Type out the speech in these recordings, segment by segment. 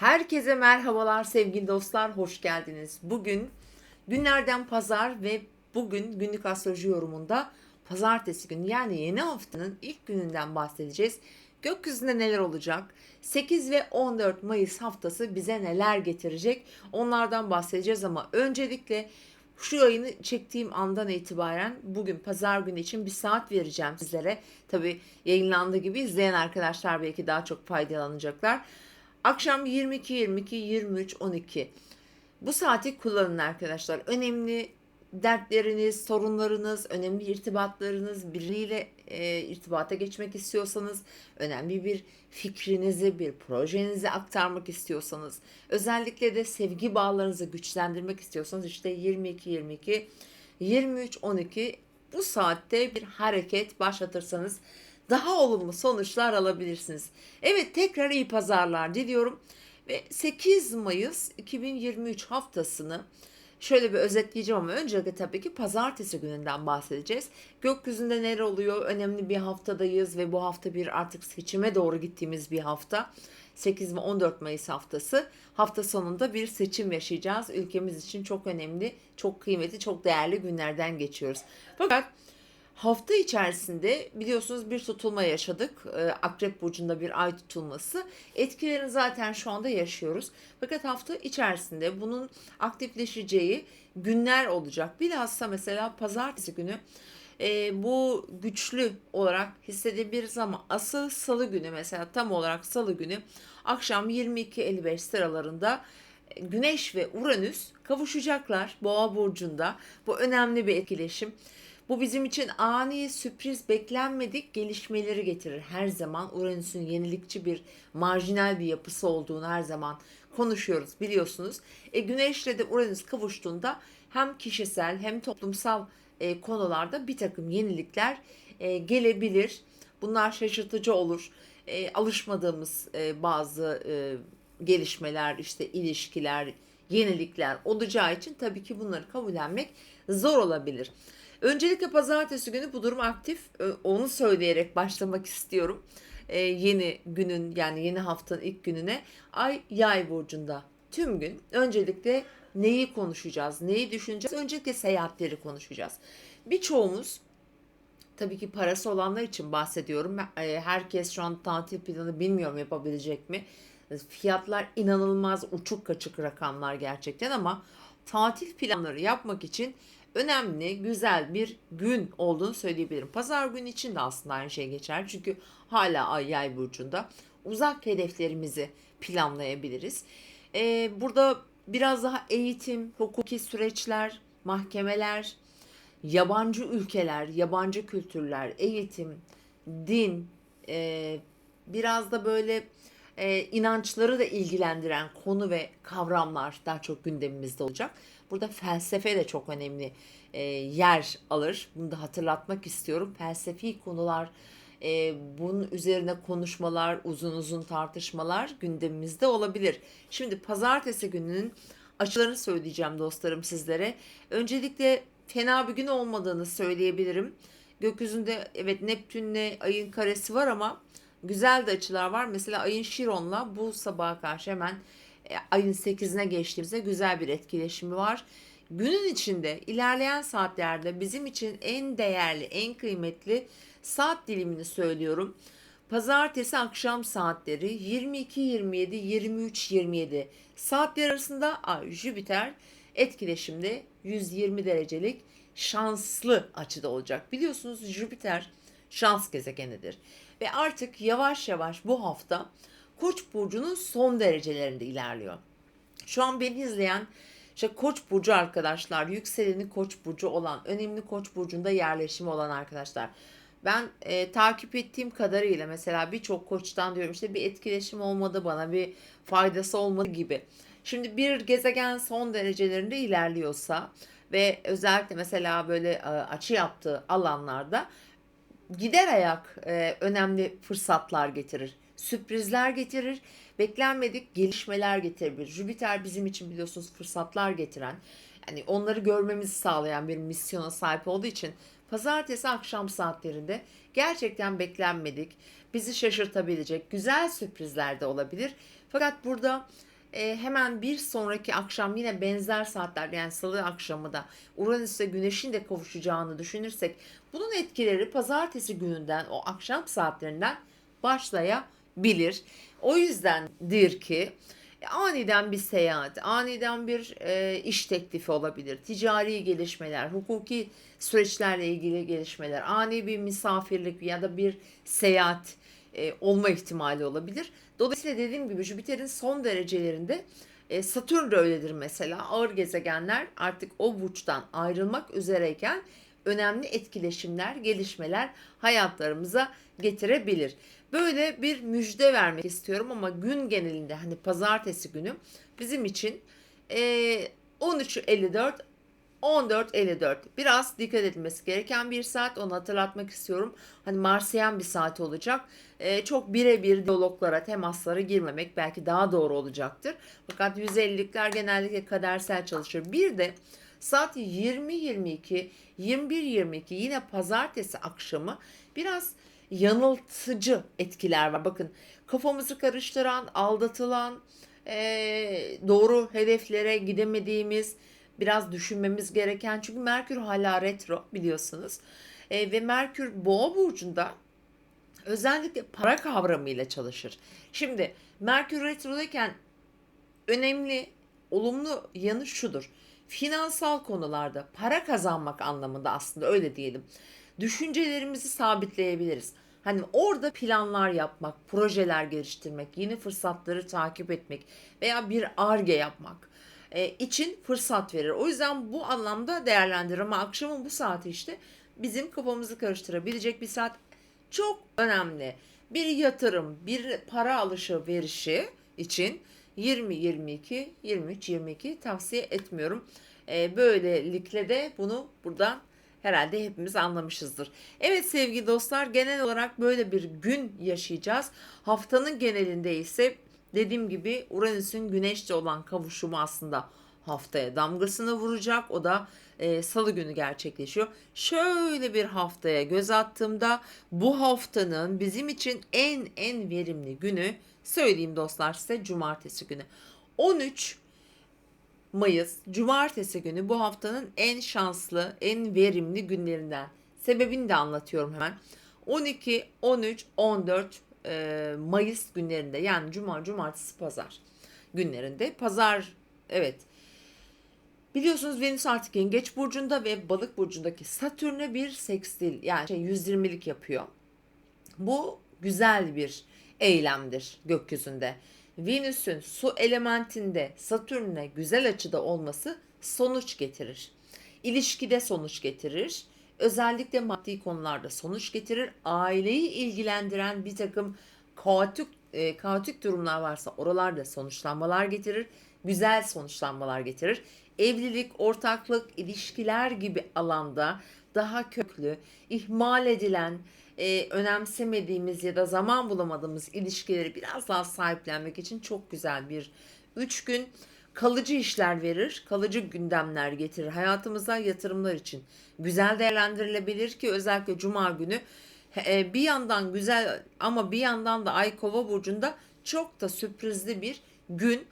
Herkese merhabalar sevgili dostlar, hoş geldiniz. Bugün günlerden pazar ve bugün günlük astroloji yorumunda pazartesi günü yani yeni haftanın ilk gününden bahsedeceğiz. Gökyüzünde neler olacak? 8 ve 14 Mayıs haftası bize neler getirecek? Onlardan bahsedeceğiz ama öncelikle şu yayını çektiğim andan itibaren bugün pazar günü için bir saat vereceğim sizlere. Tabi yayınlandığı gibi izleyen arkadaşlar belki daha çok faydalanacaklar. Akşam 22, 22, 23, 12. Bu saati kullanın arkadaşlar. Önemli dertleriniz, sorunlarınız, önemli irtibatlarınız, biriyle e, irtibata geçmek istiyorsanız, önemli bir fikrinizi, bir projenizi aktarmak istiyorsanız, özellikle de sevgi bağlarınızı güçlendirmek istiyorsanız işte 22, 22, 23, 12 bu saatte bir hareket başlatırsanız daha olumlu sonuçlar alabilirsiniz. Evet tekrar iyi pazarlar diliyorum. Ve 8 Mayıs 2023 haftasını şöyle bir özetleyeceğim ama öncelikle tabii ki pazartesi gününden bahsedeceğiz. Gökyüzünde neler oluyor? Önemli bir haftadayız ve bu hafta bir artık seçime doğru gittiğimiz bir hafta. 8 ve 14 Mayıs haftası. Hafta sonunda bir seçim yaşayacağız. Ülkemiz için çok önemli, çok kıymetli, çok değerli günlerden geçiyoruz. Fakat Hafta içerisinde biliyorsunuz bir tutulma yaşadık. Ee, Akrep burcunda bir ay tutulması. Etkilerini zaten şu anda yaşıyoruz. Fakat hafta içerisinde bunun aktifleşeceği günler olacak. Bilhassa mesela pazartesi günü e, bu güçlü olarak hissedebiliriz ama asıl salı günü mesela tam olarak salı günü akşam 22.55 sıralarında e, Güneş ve Uranüs kavuşacaklar Boğa burcunda. Bu önemli bir etkileşim. Bu bizim için ani, sürpriz, beklenmedik gelişmeleri getirir. Her zaman Uranüs'ün yenilikçi bir, marjinal bir yapısı olduğunu her zaman konuşuyoruz biliyorsunuz. E, Güneş'le de Uranüs kavuştuğunda hem kişisel hem toplumsal e, konularda bir takım yenilikler e, gelebilir. Bunlar şaşırtıcı olur. E, alışmadığımız e, bazı e, gelişmeler, işte ilişkiler, yenilikler olacağı için tabii ki bunları kabullenmek zor olabilir. Öncelikle pazartesi günü bu durum aktif. Onu söyleyerek başlamak istiyorum. Ee, yeni günün yani yeni haftanın ilk gününe Ay Yay burcunda tüm gün öncelikle neyi konuşacağız, neyi düşüneceğiz? Öncelikle seyahatleri konuşacağız. Birçoğumuz tabii ki parası olanlar için bahsediyorum. E, herkes şu an tatil planı bilmiyorum yapabilecek mi? Fiyatlar inanılmaz uçuk kaçık rakamlar gerçekten ama tatil planları yapmak için önemli, güzel bir gün olduğunu söyleyebilirim. Pazar günü için de aslında aynı şey geçer. Çünkü hala ay yay burcunda uzak hedeflerimizi planlayabiliriz. Ee, burada biraz daha eğitim, hukuki süreçler, mahkemeler, yabancı ülkeler, yabancı kültürler, eğitim, din, e, biraz da böyle e, inançları da ilgilendiren konu ve kavramlar daha çok gündemimizde olacak. Burada felsefe de çok önemli e, yer alır. Bunu da hatırlatmak istiyorum. Felsefi konular, e, bunun üzerine konuşmalar, uzun uzun tartışmalar gündemimizde olabilir. Şimdi pazartesi gününün açılarını söyleyeceğim dostlarım sizlere. Öncelikle fena bir gün olmadığını söyleyebilirim. Gökyüzünde evet Neptünle ayın karesi var ama güzel de açılar var. Mesela ayın Şiron'la bu sabaha karşı hemen e, ayın 8'ine geçtiğimizde güzel bir etkileşimi var. Günün içinde ilerleyen saatlerde bizim için en değerli, en kıymetli saat dilimini söylüyorum. Pazartesi akşam saatleri 22 27 23 27 saatler arasında Ay Jüpiter etkileşimde 120 derecelik şanslı açıda olacak. Biliyorsunuz Jüpiter şans gezegenidir. Ve artık yavaş yavaş bu hafta Koç burcunun son derecelerinde ilerliyor. Şu an beni izleyen işte Koç burcu arkadaşlar, yükseleni Koç burcu olan, önemli Koç burcunda yerleşimi olan arkadaşlar. Ben e, takip ettiğim kadarıyla mesela birçok koçtan diyorum işte bir etkileşim olmadı bana, bir faydası olmadı gibi. Şimdi bir gezegen son derecelerinde ilerliyorsa ve özellikle mesela böyle e, açı yaptığı alanlarda gider ayak e, önemli fırsatlar getirir sürprizler getirir, beklenmedik gelişmeler getirebilir. Jüpiter bizim için biliyorsunuz fırsatlar getiren, yani onları görmemizi sağlayan bir misyona sahip olduğu için pazartesi akşam saatlerinde gerçekten beklenmedik, bizi şaşırtabilecek güzel sürprizler de olabilir. Fakat burada e, hemen bir sonraki akşam yine benzer saatlerde yani salı akşamı da Uranüs'e güneşin de kavuşacağını düşünürsek bunun etkileri pazartesi gününden o akşam saatlerinden başlayabilir. O yüzdendir ki e, aniden bir seyahat, aniden bir e, iş teklifi olabilir, ticari gelişmeler, hukuki süreçlerle ilgili gelişmeler, ani bir misafirlik ya da bir seyahat e, olma ihtimali olabilir. Dolayısıyla dediğim gibi Jüpiter'in son derecelerinde e, Satürn de öyledir mesela. Ağır gezegenler artık o burçtan ayrılmak üzereyken önemli etkileşimler, gelişmeler hayatlarımıza getirebilir. Böyle bir müjde vermek istiyorum ama gün genelinde hani pazartesi günü bizim için e, 13.54 14.54 biraz dikkat edilmesi gereken bir saat onu hatırlatmak istiyorum. Hani Marsiyen bir saat olacak. Ee, çok birebir diyaloglara, temaslara girmemek belki daha doğru olacaktır. Fakat 150'likler genellikle kadersel çalışır. Bir de saat 20.22, 21.22 yine pazartesi akşamı biraz yanıltıcı etkiler var. Bakın kafamızı karıştıran, aldatılan, ee, doğru hedeflere gidemediğimiz, biraz düşünmemiz gereken çünkü Merkür hala retro biliyorsunuz. E, ve Merkür Boğa burcunda özellikle para kavramıyla çalışır. Şimdi Merkür retrodayken önemli olumlu yanı şudur. Finansal konularda para kazanmak anlamında aslında öyle diyelim. Düşüncelerimizi sabitleyebiliriz. Hani orada planlar yapmak, projeler geliştirmek, yeni fırsatları takip etmek veya bir arge yapmak e, için fırsat verir. O yüzden bu anlamda değerlendirir ama akşamın bu saati işte bizim kafamızı karıştırabilecek bir saat çok önemli. Bir yatırım, bir para alışı verişi için 20, 22, 23, 22 tavsiye etmiyorum. E, böylelikle de bunu buradan herhalde hepimiz anlamışızdır. Evet sevgili dostlar genel olarak böyle bir gün yaşayacağız. Haftanın genelinde ise dediğim gibi Uranüs'ün güneşle olan kavuşumu aslında haftaya damgasını vuracak. O da e, salı günü gerçekleşiyor. Şöyle bir haftaya göz attığımda bu haftanın bizim için en en verimli günü söyleyeyim dostlar size cumartesi günü. 13 Mayıs cumartesi günü bu haftanın en şanslı, en verimli günlerinden. Sebebini de anlatıyorum hemen. 12, 13, 14 e, Mayıs günlerinde yani cuma, cumartesi, pazar günlerinde. Pazar evet Biliyorsunuz Venüs artık Yengeç burcunda ve Balık burcundaki Satürn'e bir sekstil yani şey 120'lik yapıyor. Bu güzel bir eylemdir gökyüzünde. Venüs'ün su elementinde Satürn'e güzel açıda olması sonuç getirir. İlişkide sonuç getirir. Özellikle maddi konularda sonuç getirir. Aileyi ilgilendiren bir takım kaotik, e, kaotik durumlar varsa oralarda sonuçlanmalar getirir. Güzel sonuçlanmalar getirir. Evlilik, ortaklık, ilişkiler gibi alanda daha köklü, ihmal edilen, e, önemsemediğimiz ya da zaman bulamadığımız ilişkileri biraz daha sahiplenmek için çok güzel bir üç gün kalıcı işler verir, kalıcı gündemler getirir hayatımıza yatırımlar için. Güzel değerlendirilebilir ki özellikle cuma günü e, bir yandan güzel ama bir yandan da Ay Kova burcunda çok da sürprizli bir gün.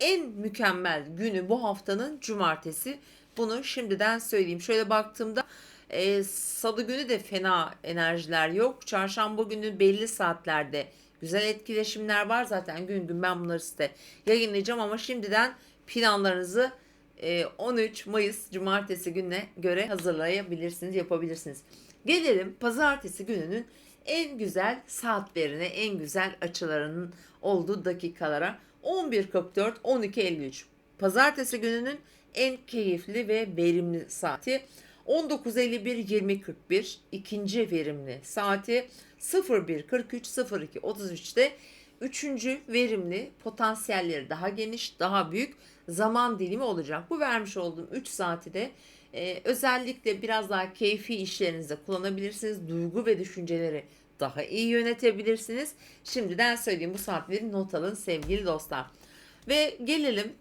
En mükemmel günü bu haftanın cumartesi. Bunu şimdiden söyleyeyim. Şöyle baktığımda e, salı günü de fena enerjiler yok. Çarşamba günü belli saatlerde güzel etkileşimler var. Zaten gün gün ben bunları size yayınlayacağım ama şimdiden planlarınızı 13 Mayıs Cumartesi gününe göre hazırlayabilirsiniz, yapabilirsiniz. Gelelim Pazartesi gününün en güzel saatlerine, en güzel açılarının olduğu dakikalara. 11.44, 12.53. Pazartesi gününün en keyifli ve verimli saati 19.51 20.41 ikinci verimli saati 01.43 02 33'te üçüncü verimli potansiyelleri daha geniş daha büyük zaman dilimi olacak. Bu vermiş olduğum 3 saati de e, özellikle biraz daha keyfi işlerinizde kullanabilirsiniz. Duygu ve düşünceleri daha iyi yönetebilirsiniz. Şimdiden söyleyeyim bu saatleri not alın sevgili dostlar. Ve gelelim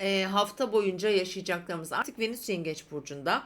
e, hafta boyunca yaşayacaklarımız artık Venüs Yengeç Burcu'nda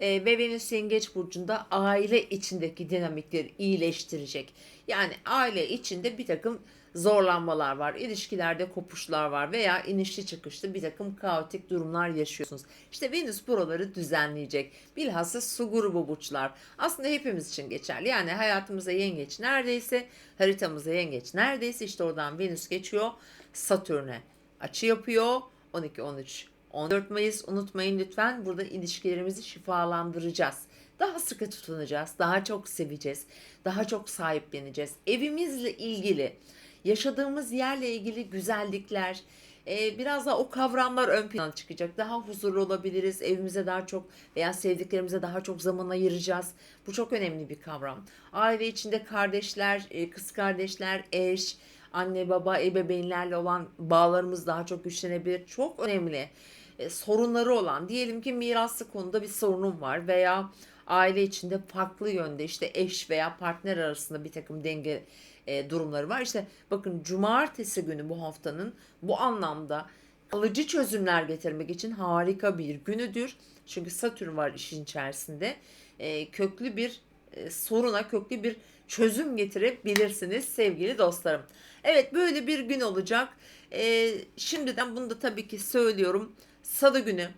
e, ve Venüs Yengeç Burcu'nda aile içindeki dinamikleri iyileştirecek. Yani aile içinde bir takım zorlanmalar var, ilişkilerde kopuşlar var veya inişli çıkışlı bir takım kaotik durumlar yaşıyorsunuz. İşte Venüs buraları düzenleyecek. Bilhassa su grubu burçlar. Aslında hepimiz için geçerli. Yani hayatımıza yengeç neredeyse, haritamıza yengeç neredeyse işte oradan Venüs geçiyor. Satürn'e açı yapıyor. 12, 13, 14 Mayıs unutmayın lütfen burada ilişkilerimizi şifalandıracağız. Daha sıkı tutunacağız, daha çok seveceğiz, daha çok sahipleneceğiz. Evimizle ilgili, yaşadığımız yerle ilgili güzellikler, e, biraz da o kavramlar ön plana çıkacak. Daha huzurlu olabiliriz, evimize daha çok veya sevdiklerimize daha çok zaman ayıracağız. Bu çok önemli bir kavram. Aile içinde kardeşler, e, kız kardeşler, eş, anne baba, ebeveynlerle olan bağlarımız daha çok güçlenebilir. Çok önemli e, sorunları olan diyelim ki miraslı konuda bir sorunum var veya aile içinde farklı yönde işte eş veya partner arasında bir takım denge e, durumları var. İşte bakın cumartesi günü bu haftanın bu anlamda kalıcı çözümler getirmek için harika bir günüdür. Çünkü Satürn var işin içerisinde. E, köklü bir e, soruna köklü bir çözüm getirebilirsiniz sevgili dostlarım. Evet böyle bir gün olacak. E, şimdiden bunu da tabii ki söylüyorum. Salı günü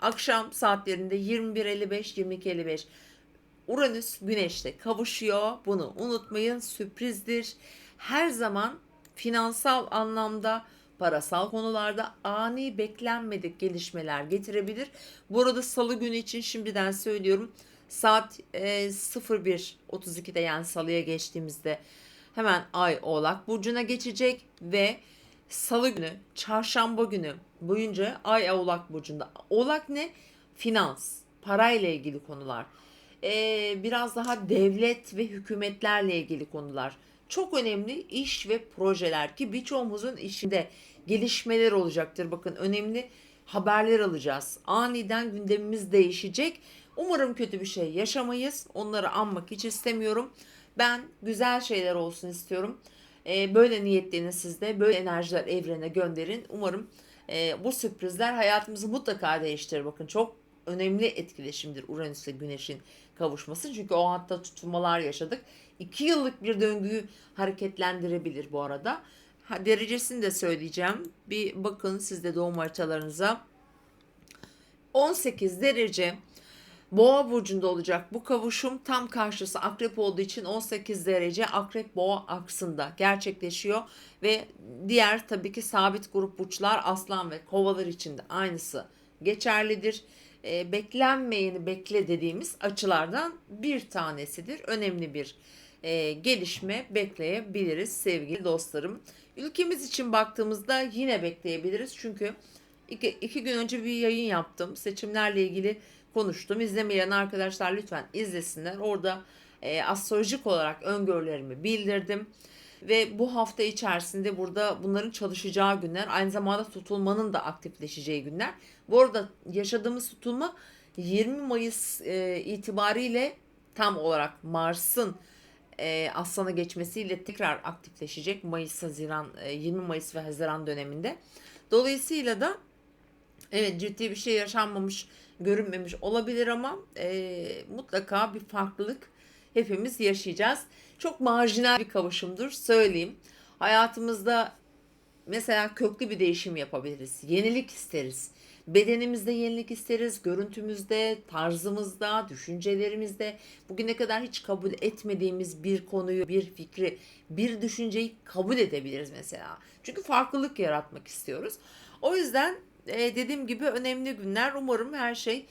akşam saatlerinde 21.55-22.55 Uranüs Güneş'te kavuşuyor. Bunu unutmayın sürprizdir. Her zaman finansal anlamda parasal konularda ani beklenmedik gelişmeler getirebilir. Bu arada salı günü için şimdiden söylüyorum. Saat e, 01.32'de yani salıya geçtiğimizde hemen Ay Oğlak Burcu'na geçecek ve salı günü, çarşamba günü boyunca Ay Oğlak Burcu'nda. Oğlak ne? Finans, parayla ilgili konular. Ee, biraz daha devlet ve hükümetlerle ilgili konular. Çok önemli iş ve projeler ki birçoğumuzun işinde gelişmeler olacaktır. Bakın önemli haberler alacağız. Aniden gündemimiz değişecek. Umarım kötü bir şey yaşamayız. Onları anmak hiç istemiyorum. Ben güzel şeyler olsun istiyorum. Ee, böyle niyetlerini siz de böyle enerjiler evrene gönderin. Umarım e, bu sürprizler hayatımızı mutlaka değiştirir. Bakın çok önemli etkileşimdir Uranüs ile Güneş'in kavuşması. Çünkü o hatta tutulmalar yaşadık. İki yıllık bir döngüyü hareketlendirebilir bu arada. Ha, derecesini de söyleyeceğim. Bir bakın siz de doğum haritalarınıza. 18 derece Boğa burcunda olacak bu kavuşum tam karşısı akrep olduğu için 18 derece akrep boğa aksında gerçekleşiyor ve diğer tabii ki sabit grup burçlar aslan ve kovalar için de aynısı geçerlidir. E, beklenmeyeni bekle dediğimiz açılardan bir tanesidir. Önemli bir e, gelişme bekleyebiliriz sevgili dostlarım. Ülkemiz için baktığımızda yine bekleyebiliriz çünkü iki, iki gün önce bir yayın yaptım seçimlerle ilgili konuştum. İzlemeyen arkadaşlar lütfen izlesinler. Orada e, astrolojik olarak öngörülerimi bildirdim. Ve bu hafta içerisinde burada bunların çalışacağı günler, aynı zamanda tutulmanın da aktifleşeceği günler. Bu arada yaşadığımız tutulma 20 Mayıs e, itibariyle tam olarak Mars'ın e, Aslan'a geçmesiyle tekrar aktifleşecek Mayıs, Haziran, e, 20 Mayıs ve Haziran döneminde. Dolayısıyla da evet ciddi bir şey yaşanmamış görünmemiş olabilir ama e, mutlaka bir farklılık hepimiz yaşayacağız. Çok marjinal bir kavuşumdur söyleyeyim. Hayatımızda mesela köklü bir değişim yapabiliriz. Yenilik isteriz. Bedenimizde yenilik isteriz, görüntümüzde, tarzımızda, düşüncelerimizde bugüne kadar hiç kabul etmediğimiz bir konuyu, bir fikri, bir düşünceyi kabul edebiliriz mesela. Çünkü farklılık yaratmak istiyoruz. O yüzden e, dediğim gibi önemli günler. Umarım her şey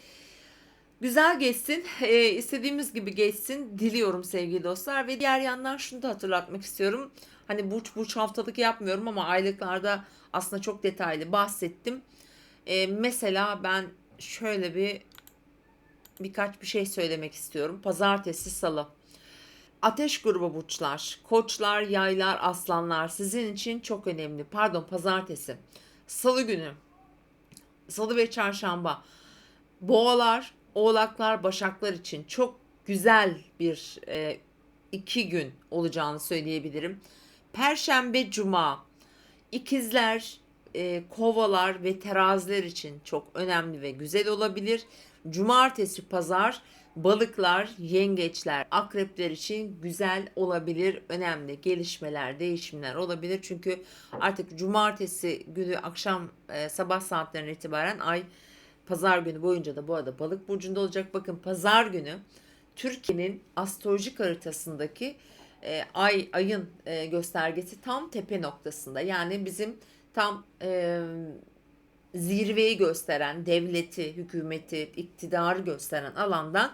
güzel geçsin. E, istediğimiz gibi geçsin diliyorum sevgili dostlar. Ve diğer yandan şunu da hatırlatmak istiyorum. Hani burç burç haftalık yapmıyorum ama aylıklarda aslında çok detaylı bahsettim. E, mesela ben şöyle bir birkaç bir şey söylemek istiyorum. Pazartesi, salı. Ateş grubu burçlar, koçlar, yaylar, aslanlar sizin için çok önemli. Pardon pazartesi. Salı günü salı ve çarşamba boğalar, oğlaklar, başaklar için çok güzel bir e, iki gün olacağını söyleyebilirim. Perşembe, cuma ikizler, e, kovalar ve teraziler için çok önemli ve güzel olabilir. Cumartesi, pazar balıklar, yengeçler, akrepler için güzel olabilir. Önemli gelişmeler, değişimler olabilir. Çünkü artık cumartesi günü akşam e, sabah saatlerine itibaren ay pazar günü boyunca da bu arada balık burcunda olacak. Bakın pazar günü Türkiye'nin astrolojik haritasındaki e, ay ayın e, göstergesi tam tepe noktasında. Yani bizim tam e, zirveyi gösteren, devleti, hükümeti, iktidarı gösteren alandan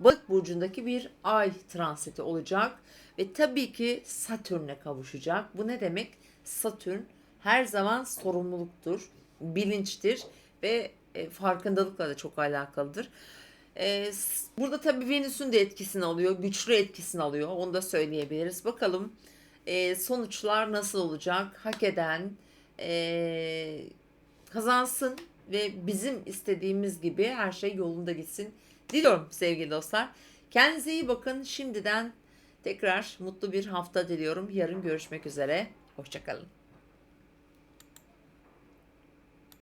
Balık burcundaki bir ay transiti olacak ve tabii ki Satürn'e kavuşacak. Bu ne demek? Satürn her zaman sorumluluktur, bilinçtir ve e, farkındalıkla da çok alakalıdır. E, burada tabii Venüs'ün de etkisini alıyor, güçlü etkisini alıyor. Onu da söyleyebiliriz. Bakalım e, sonuçlar nasıl olacak? Hak eden kazansın ve bizim istediğimiz gibi her şey yolunda gitsin. Diliyorum sevgili dostlar. Kendinize iyi bakın. Şimdiden tekrar mutlu bir hafta diliyorum. Yarın görüşmek üzere. Hoşçakalın.